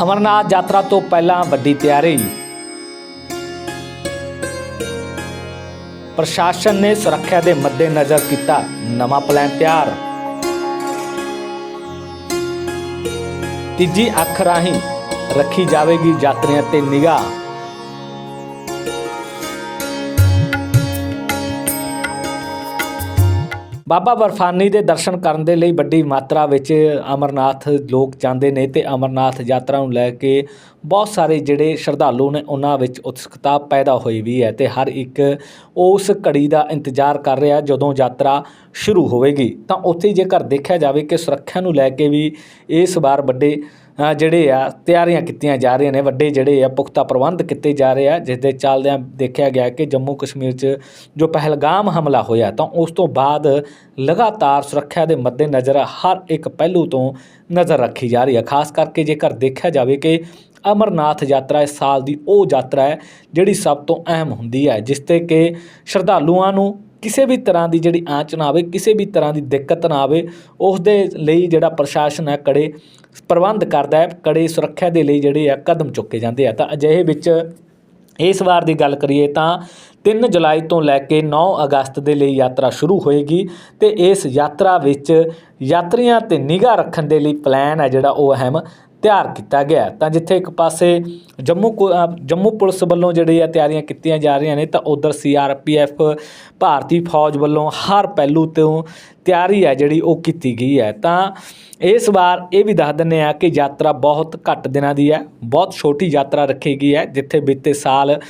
ਅਮਰਨਾਥ ਯਾਤਰਾ ਤੋਂ ਪਹਿਲਾਂ ਵੱਡੀ ਤਿਆਰੀ। ਪ੍ਰਸ਼ਾਸਨ ਨੇ ਸੁਰੱਖਿਆ ਦੇ ਮੱਦੇਨਜ਼ਰ ਕੀਤਾ, ਨਵਾਂ ਪਲਾਨ ਤਿਆਰ। ਤੀਜੀ ਅੱਖ ਰਾਹੀਂ ਰੱਖੀ ਜਾਵੇਗੀ ਯਾਤਰੀਆਂ ਤੇ ਨਿਗਾਹ। ਬਾਬਾ ਬਰਫਾਨੀ ਦੇ ਦਰਸ਼ਨ ਕਰਨ ਦੇ ਲਈ ਵੱਡੀ ਮਾਤਰਾ ਵਿੱਚ ਅਮਰਨਾਥ ਲੋਕ ਜਾਂਦੇ ਨੇ ਤੇ ਅਮਰਨਾਥ ਯਾਤਰਾ ਨੂੰ ਲੈ ਕੇ ਬਹੁਤ ਸਾਰੇ ਜਿਹੜੇ ਸ਼ਰਧਾਲੂ ਨੇ ਉਹਨਾਂ ਵਿੱਚ ਉਤਸੁਕਤਾ ਪੈਦਾ ਹੋਈ ਵੀ ਹੈ ਤੇ ਹਰ ਇੱਕ ਉਸ ਘੜੀ ਦਾ ਇੰਤਜ਼ਾਰ ਕਰ ਰਿਹਾ ਜਦੋਂ ਯਾਤਰਾ ਸ਼ੁਰੂ ਹੋਵੇਗੀ। ਤਾਂ ਉੱਥੇ ਜੇਕਰ ਦੇਖਿਆ ਜਾਵੇ ਕਿ ਸੁਰੱਖਿਆ ਨੂੰ ਲੈ ਕੇ ਵੀ ਇਸ ਵਾਰ ਵੱਡੇ ਜਿਹੜੇ ਆ, ਤਿਆਰੀਆਂ ਕੀਤੀਆਂ ਜਾ ਰਹੀਆਂ ਨੇ, ਵੱਡੇ ਜਿਹੜੇ ਆ, ਪੁਖਤਾ ਪ੍ਰਬੰਧ ਕੀਤੇ ਜਾ ਰਹੇ ਆ ਜਿਸ ਦੇ ਚੱਲਦਿਆਂ ਦੇਖਿਆ ਗਿਆ ਕਿ ਜੰਮੂ ਕਸ਼ਮੀਰ 'ਚ ਜੋ ਪਹਿਲਗਾਮ ਹਮਲਾ ਹੋਇਆ, ਤਾਂ ਉਸ ਤੋਂ ਬਾਅਦ ਲਗਾਤਾਰ ਸੁਰੱਖਿਆ ਦੇ ਮੱਦੇਨਜ਼ਰ ਹਰ ਇੱਕ ਪਹਿਲੂ ਤੋਂ ਨਜ਼ਰ ਰੱਖੀ ਜਾ ਰਹੀ ਹੈ। ਖਾਸ ਕਰਕੇ ਜੇਕਰ ਦੇਖਿਆ ਜਾਵੇ ਕਿ ਅਮਰਨਾਥ ਯਾਤਰਾ ਇਸ ਸਾਲ ਦੀ ਉਹ ਯਾਤਰਾ ਹੈ, ਜਿਹੜੀ ਸਭ ਤੋਂ ਅਹਿਮ ਹੁੰਦੀ ਹੈ, ਜਿਸ ਤੇ ਕਿ ਸ਼ਰਧਾਲੂਆਂ ਨੂੰ ਕਿਸੇ ਵੀ ਤਰ੍ਹਾਂ ਦੀ ਜਿਹੜੀ ਆਂਚ ਨਾ ਆਵੇ, ਕਿਸੇ ਵੀ ਤਰ੍ਹਾਂ ਦੀ ਦਿੱਕਤ ਨਾ ਆਵੇ ਉਸ ਦੇ ਲਈ ਜਿਹੜਾ ਪ੍ਰਸ਼ਾਸਨ ਹੈ ਕੜੇ ਪ੍ਰਬੰਧ ਕਰਦਾ ਹੈ, ਕੜੇ ਸੁਰੱਖਿਆ ਦੇ ਲਈ ਜਿਹੜੇ ਆ ਕਦਮ ਚੁੱਕੇ ਜਾਂਦੇ ਆ। ਤਾਂ ਅਜਿਹੇ ਵਿੱਚ ਇਸ ਵਾਰ ਦੀ ਗੱਲ ਕਰੀਏ ਤਾਂ 3 ਜੁਲਾਈ ਤੋਂ ਲੈ ਕੇ 9 ਅਗਸਤ ਦੇ ਲਈ ਯਾਤਰਾ ਸ਼ੁਰੂ ਹੋਏਗੀ ਤੇ ਇਸ ਯਾਤਰਾ ਵਿੱਚ ਯਾਤਰੀਆਂ ਤੇ ਨਿਗਾਹ ਰੱਖਣ ਦੇ ਲਈ ਪਲਾਨ ਹੈ ਜਿਹੜਾ ਉਹ ਅਹਿਮ ਤਿਆਰ ਕੀਤਾ ਗਿਆ। ਤਾਂ ਜਿੱਥੇ ਇੱਕ ਪਾਸੇ ਜੰਮੂ ਕੋ- ਜੰਮੂ ਪੁਲਿਸ ਵੱਲੋਂ ਜਿਹੜੀ ਆ ਤਿਆਰੀਆਂ ਕੀਤੀਆਂ ਜਾ ਰਹੀਆਂ ਨੇ, ਤਾਂ ਉਧਰ ਸੀਆਰਪੀਐਫ ਭਾਰਤੀ ਫੌਜ ਵੱਲੋਂ ਹਰ ਪਹਿਲੂ ਤੋਂ ਤਿਆਰੀ ਹੈ ਜਿਹੜੀ ਉਹ ਕੀਤੀ ਗਈ ਹੈ। ਤਾਂ ਇਸ ਵਾਰ ਇਹ ਵੀ ਦੱਸ ਦਿੰਦੇ ਆ ਕਿ ਯਾਤਰਾ ਬਹੁਤ ਘੱਟ ਦਿਨਾਂ ਦੀ ਹੈ, ਬਹੁਤ ਛੋਟੀ ਯਾਤਰਾ ਰੱਖੀ ਗਈ ਹੈ, ਜਿੱਥੇ ਬੀਤੇ ਸਾਲ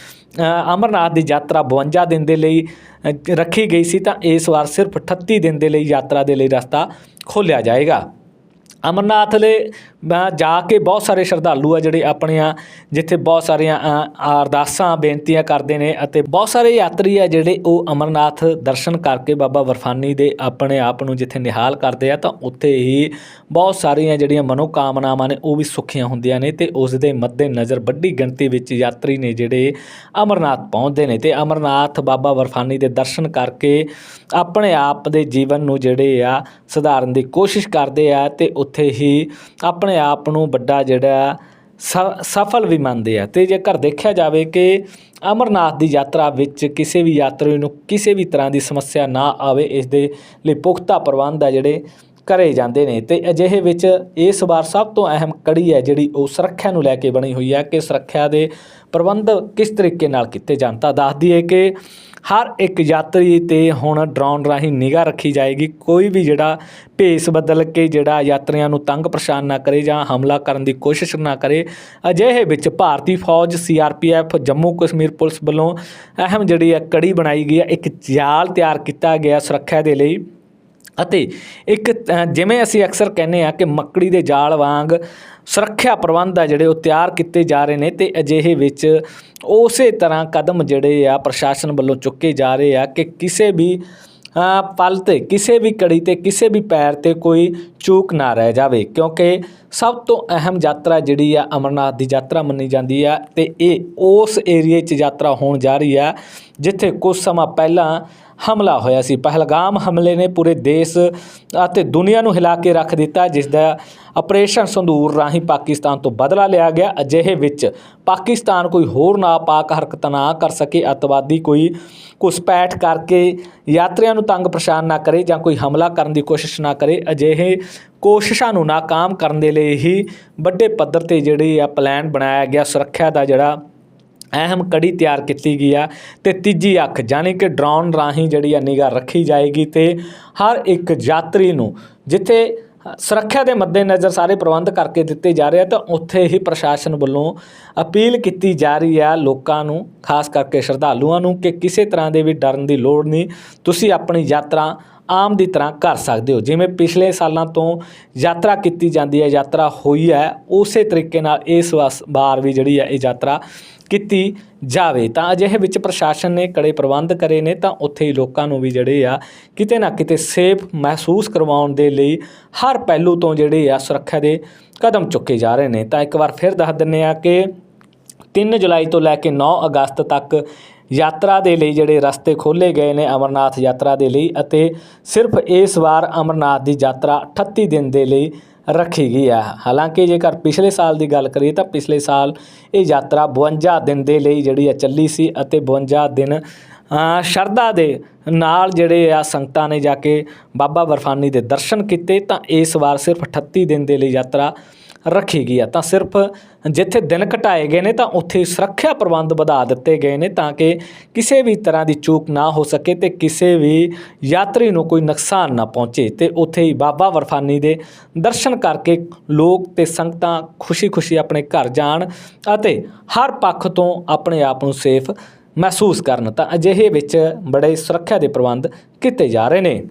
ਅਮਰਨਾਥ ਦੀ ਯਾਤਰਾ 52 ਦਿਨ ਦੇ ਲਈ ਰੱਖੀ ਗਈ ਸੀ। ਤਾਂ ਇਸ ਵਾਰ ਸਿਰਫ 38 ਦਿਨ ਦੇ ਲਈ ਯਾਤਰਾ ਦੇ ਲਈ ਰਸਤਾ ਖੋਲ੍ਹਿਆ ਜਾਏਗਾ। ਅਮਰਨਾਥ ਦੇ ਜਾ ਕੇ ਬਹੁਤ ਸਾਰੇ ਸ਼ਰਧਾਲੂ ਆ ਜਿਹੜੇ ਆਪਣੀਆਂ ਜਿੱਥੇ ਬਹੁਤ ਸਾਰੀਆਂ ਅਰਦਾਸਾਂ, ਬੇਨਤੀਆਂ ਕਰਦੇ ਨੇ ਅਤੇ ਬਹੁਤ ਸਾਰੇ ਯਾਤਰੀ ਆ ਜਿਹੜੇ ਉਹ ਅਮਰਨਾਥ ਦਰਸ਼ਨ ਕਰਕੇ ਬਾਬਾ ਵਰਫਾਨੀ ਦੇ ਆਪਣੇ ਆਪ ਨੂੰ ਜਿੱਥੇ ਨਿਹਾਲ ਕਰਦੇ ਆ, ਤਾਂ ਉੱਥੇ ਹੀ ਬਹੁਤ ਸਾਰੀਆਂ ਜਿਹੜੀਆਂ ਮਨੋਕਾਮਨਾਵਾਂ ਨੇ ਉਹ ਵੀ ਸੁੱਖੀਆਂ ਹੁੰਦੀਆਂ ਨੇ ਤੇ ਉਸ ਦੇ ਮੱਦੇ ਨਜ਼ਰ ਵੱਡੀ ਗਿਣਤੀ ਵਿੱਚ ਯਾਤਰੀ ਨੇ ਜਿਹੜੇ ਅਮਰਨਾਥ ਪਹੁੰਚਦੇ ਨੇ ਤੇ ਅਮਰਨਾਥ ਬਾਬਾ ਵਰਫਾਨੀ ਦੇ ਦਰਸ਼ਨ ਕਰਕੇ ਆਪਣੇ ਆਪ ਦੇ ਜੀਵਨ ਨੂੰ ਜਿਹੜੇ ਆ, ਸੁਧਾਰਨ ਦੀ ਕੋਸ਼ਿਸ਼ ਕਰਦੇ ਆ ਤੇ ਉੱਥੇ ਹੀ ਆਪਣੇ ਆਪ ਨੂੰ ਵੱਡਾ ਜਿਹੜਾ ਸ- ਸਫਲ ਵੀ ਮੰਨਦੇ ਆ। ਤੇ ਜੇਕਰ ਦੇਖਿਆ ਜਾਵੇ ਕਿ ਅਮਰਨਾਥ ਦੀ ਯਾਤਰਾ ਵਿੱਚ ਕਿਸੇ ਵੀ ਯਾਤਰੀ ਨੂੰ ਕਿਸੇ ਵੀ ਤਰ੍ਹਾਂ ਦੀ ਸਮੱਸਿਆ ਨਾ ਆਵੇ, ਇਸ ਦੇ ਲਈ ਪੁਖਤਾ ਪ੍ਰਬੰਧ ਆ ਜਿਹੜੇ ਕਰੇ ਜਾਂਦੇ ਨੇ ਤੇ ਅਜਿਹੇ ਵਿੱਚ ਇਸ ਵਾਰ ਸਭ ਤੋਂ ਅਹਿਮ ਕੜੀ ਹੈ ਜਿਹੜੀ ਉਹ ਸੁਰੱਖਿਆ ਨੂੰ ਲੈ ਕੇ ਬਣੀ ਹੋਈ ਹੈ ਕਿ ਸੁਰੱਖਿਆ ਦੇ ਪ੍ਰਬੰਧ ਕਿਸ ਤਰੀਕੇ ਨਾਲ ਕੀਤੇ ਜਾਣ। ਤਾਂ ਦੱਸ ਦਈਏ ਕਿ ਹਰ ਇੱਕ ਯਾਤਰੀ ਤੇ ਹੁਣ ਡਰੋਨ ਰਾਹੀਂ ਨਿਗਾਹ ਰੱਖੀ ਜਾਏਗੀ। ਕੋਈ ਵੀ ਜਿਹੜਾ ਭੇਸ ਬਦਲ ਕੇ ਜਿਹੜਾ ਯਾਤਰੀਆਂ ਨੂੰ ਤੰਗ ਪਰੇਸ਼ਾਨ ਨਾ ਕਰੇ ਜਾਂ ਹਮਲਾ ਕਰਨ ਦੀ ਕੋਸ਼ਿਸ਼ ਨਾ ਕਰੇ, ਅਜਿਹੇ ਵਿੱਚ ਭਾਰਤੀ ਫੌਜ ਸੀਆਰਪੀਐਫ ਜੰਮੂ ਕਸ਼ਮੀਰ ਪੁਲਿਸ ਵੱਲੋਂ ਅਹਿਮ ਜਿਹੜੀ ਹੈ ਕੜੀ ਬਣਾਈ ਗਈ ਹੈ। ਇੱਕ ਜਾਲ ਤਿਆਰ ਕੀਤਾ ਗਿਆ ਸੁਰੱਖਿਆ ਦੇ ਲਈ। ਅਤੇ ਇੱਕ ਜਿਵੇਂ ਅਸੀਂ ਅਕਸਰ ਕਹਿੰਦੇ ਆ ਕਿ ਮੱਕੜੀ ਦੇ ਜਾਲ ਵਾਂਗ ਸੁਰੱਖਿਆ ਪ੍ਰਬੰਧ ਆ ਜਿਹੜੇ ਉਹ ਤਿਆਰ ਕੀਤੇ ਜਾ ਰਹੇ ਨੇ ਤੇ ਅਜਿਹੇ ਵਿੱਚ ਉਸੇ ਤਰ੍ਹਾਂ ਕਦਮ ਜਿਹੜੇ ਆ ਪ੍ਰਸ਼ਾਸਨ ਵੱਲੋਂ ਚੁੱਕੇ ਜਾ ਰਹੇ ਆ ਕਿ ਕਿਸੇ ਵੀ ਪਲ ਤੇ, ਕਿਸੇ ਵੀ ਕੜੀ ਤੇ, ਕਿਸੇ ਵੀ ਪੈਰ ਤੇ ਕੋਈ ਚੂਕ ਨਾ ਰਹਿ ਜਾਵੇ। ਕਿਉਂਕਿ ਸਭ ਤੋਂ ਅਹਿਮ ਯਾਤਰਾ ਜਿਹੜੀ ਆ ਅਮਰਨਾਥ ਦੀ ਯਾਤਰਾ ਮੰਨੀ ਜਾਂਦੀ ਆ ਤੇ ਇਹ ਉਸ ਏਰੀਏ 'ਚ ਯਾਤਰਾ ਹੋਣ ਜਾ ਰਹੀ ਆ ਜਿੱਥੇ ਕੁਝ ਸਮਾਂ ਪਹਿਲਾਂ ਹਮਲਾ ਹੋਇਆ ਸੀ। ਪਹਿਲਗਾਮ ਹਮਲੇ ਨੇ ਪੂਰੇ ਦੇਸ਼ ਅਤੇ ਦੁਨੀਆ ਨੂੰ ਹਿਲਾ ਕੇ ਰੱਖ ਦਿੱਤਾ ਜਿਸ ਦਾ ਆਪਰੇਸ਼ਨ ਸੰਧੂਰ ਰਾਹੀਂ ਪਾਕਿਸਤਾਨ ਤੋਂ ਬਦਲਾ ਲਿਆ ਗਿਆ। ਅਜਿਹੇ ਵਿੱਚ ਪਾਕਿਸਤਾਨ ਕੋਈ ਹੋਰ ਨਾਪਾਕ ਹਰਕਤ ਨਾ ਕਰ ਸਕੇ, ਅਤਵਾਦੀ ਕੋਈ ਘੁਸਪੈਠ ਕਰਕੇ ਯਾਤਰੀਆਂ ਨੂੰ ਤੰਗ ਪਰੇਸ਼ਾਨ ਨਾ ਕਰੇ ਜਾਂ ਕੋਈ ਹਮਲਾ ਕਰਨ ਦੀ ਕੋਸ਼ਿਸ਼ ਨਾ ਕਰੇ। ਅਜਿਹੇ ਕੋਸ਼ਿਸ਼ਾਂ ਨੂੰ ਨਾਕਾਮ ਕਰਨ ਦੇ ਲਈ ਹੀ ਵੱਡੇ ਪੱਧਰ ਤੇ ਜਿਹੜੀ ਆ ਪਲਾਨ ਬਣਾਇਆ ਗਿਆ। ਸੁਰੱਖਿਆ ਦਾ ਜਿਹੜਾ ਅਹਿਮ ਕੜੀ ਤਿਆਰ ਕੀਤੀ ਗਈ ਆ ਤੇ ਤੀਜੀ ਅੱਖ ਯਾਨੀ ਕਿ ਡਰੋਨ ਰਾਹੀਂ ਜਿਹੜੀ ਆ ਨਿਗਾਹ ਰੱਖੀ ਜਾਏਗੀ ਤੇ ਹਰ ਇੱਕ ਯਾਤਰੀ ਨੂੰ ਜਿੱਥੇ ਸੁਰੱਖਿਆ ਦੇ ਮੱਦੇਨਜ਼ਰ ਸਾਰੇ ਪ੍ਰਬੰਧ ਕਰਕੇ ਦਿੱਤੇ ਜਾ ਰਹੇ ਆ ਤਾਂ ਉੱਥੇ ਹੀ ਪ੍ਰਸ਼ਾਸਨ ਵੱਲੋਂ ਅਪੀਲ ਕੀਤੀ ਜਾ ਰਹੀ ਆ ਲੋਕਾਂ ਨੂੰ, ਖਾਸ ਕਰਕੇ ਸ਼ਰਧਾਲੂਆਂ ਨੂੰ ਕਿ ਕਿਸੇ ਤਰ੍ਹਾਂ ਦੇ ਵੀ ਡਰਨ ਦੀ ਲੋੜ ਨਹੀਂ। ਤੁਸੀਂ ਆਪਣੀ ਯਾਤਰਾ ਆਮ ਦੀ ਤਰ੍ਹਾਂ ਕਰ ਸਕਦੇ ਹੋ। ਜਿਵੇਂ ਪਿਛਲੇ ਸਾਲਾਂ ਤੋਂ ਯਾਤਰਾ ਕੀਤੀ ਜਾਂਦੀ ਹੈ, ਯਾਤਰਾ ਹੋਈ ਹੈ, ਉਸੇ ਤਰੀਕੇ ਨਾਲ ਇਸ ਵਾਰ ਵੀ ਜਿਹੜੀ ਹੈ ਇਹ ਯਾਤਰਾ ਕੀਤੀ ਜਾਵੇ। ਤਾਂ ਅਜਿਹੇ ਵਿੱਚ ਪ੍ਰਸ਼ਾਸਨ ਨੇ ਕੜੇ ਪ੍ਰਬੰਧ ਕਰੇ ਨੇ ਤਾਂ ਉੱਥੇ ਹੀ ਲੋਕਾਂ ਨੂੰ ਵੀ ਜਿਹੜੇ ਆ ਕਿਤੇ ਨਾ ਕਿਤੇ ਸੇਫ ਮਹਿਸੂਸ ਕਰਵਾਉਣ ਦੇ ਲਈ ਹਰ ਪਹਿਲੂ ਤੋਂ ਜਿਹੜੇ ਆ ਸੁਰੱਖਿਆ ਦੇ ਕਦਮ ਚੁੱਕੇ ਜਾ ਰਹੇ ਨੇ। ਤਾਂ ਇੱਕ ਵਾਰ ਫਿਰ ਦੱਸ ਦਿੰਨੇ ਆ ਕਿ 3 ਜੁਲਾਈ ਤੋਂ ਲੈ ਕੇ 9 ਅਗਸਤ ਤੱਕ ਯਾਤਰਾ ਦੇ ਲਈ ਜਿਹੜੇ ਰਸਤੇ ਖੋਲ੍ਹੇ ਗਏ ਨੇ ਅਮਰਨਾਥ ਯਾਤਰਾ ਦੇ ਲਈ ਅਤੇ ਸਿਰਫ ਇਸ ਵਾਰ ਅਮਰਨਾਥ ਦੀ ਯਾਤਰਾ 38 ਦਿਨ ਦੇ ਲਈ ਰੱਖੀ ਗਈ ਹੈ। ਹਾਲਾਂਕਿ ਜੇਕਰ ਪਿਛਲੇ ਸਾਲ ਦੀ ਗੱਲ ਕਰੀਏ ਤਾਂ ਪਿਛਲੇ ਸਾਲ ਇਹ ਯਾਤਰਾ 52 ਦਿਨ ਦੇ ਲਈ ਜਿਹੜੀ ਆ ਚੱਲੀ ਸੀ ਅਤੇ 52 ਦਿਨ ਸ਼ਰਧਾ ਦੇ ਨਾਲ ਜਿਹੜੇ ਆ ਸੰਗਤਾਂ ਨੇ ਜਾ ਕੇ ਬਾਬਾ ਬਰਫਾਨੀ ਦੇ ਦਰਸ਼ਨ ਕੀਤੇ ਤਾਂ ਇਸ ਵਾਰ ਸਿਰਫ 38 ਦਿਨ ਦੇ ਲਈ ਯਾਤਰਾ ਰੱਖੀ ਗਈ ਆ। ਤਾਂ ਸਿਰਫ ਜਿੱਥੇ ਦਿਨ ਘਟਾਏ ਗਏ ਨੇ, ਤਾਂ ਉੱਥੇ ਸੁਰੱਖਿਆ ਪ੍ਰਬੰਧ ਵਧਾ ਦਿੱਤੇ ਗਏ ਨੇ ਤਾਂ ਕਿ ਕਿਸੇ ਵੀ ਤਰ੍ਹਾਂ ਦੀ ਚੂਕ ਨਾ ਹੋ ਸਕੇ ਤੇ ਕਿਸੇ ਵੀ ਯਾਤਰੀ ਨੂੰ ਕੋਈ ਨੁਕਸਾਨ ਨਾ ਪਹੁੰਚੇ। ਤੇ ਉੱਥੇ ਹੀ ਬਾਬਾ ਵਰਫਾਨੀ ਦੇ ਦਰਸ਼ਨ ਕਰਕੇ ਲੋਕ ਤੇ ਸੰਗਤਾਂ ਖੁਸ਼ੀ-ਖੁਸ਼ੀ ਆਪਣੇ ਘਰ ਜਾਣ ਅਤੇ ਹਰ ਪੱਖ ਤੋਂ ਆਪਣੇ ਆਪ ਨੂੰ ਸੇਫ ਮਹਿਸੂਸ ਕਰਨ। ਤਾਂ ਅਜਿਹੇ ਵਿੱਚ ਬੜੇ ਸੁਰੱਖਿਆ ਦੇ ਪ੍ਰਬੰਧ ਕੀਤੇ ਜਾ ਰਹੇ ਨੇ।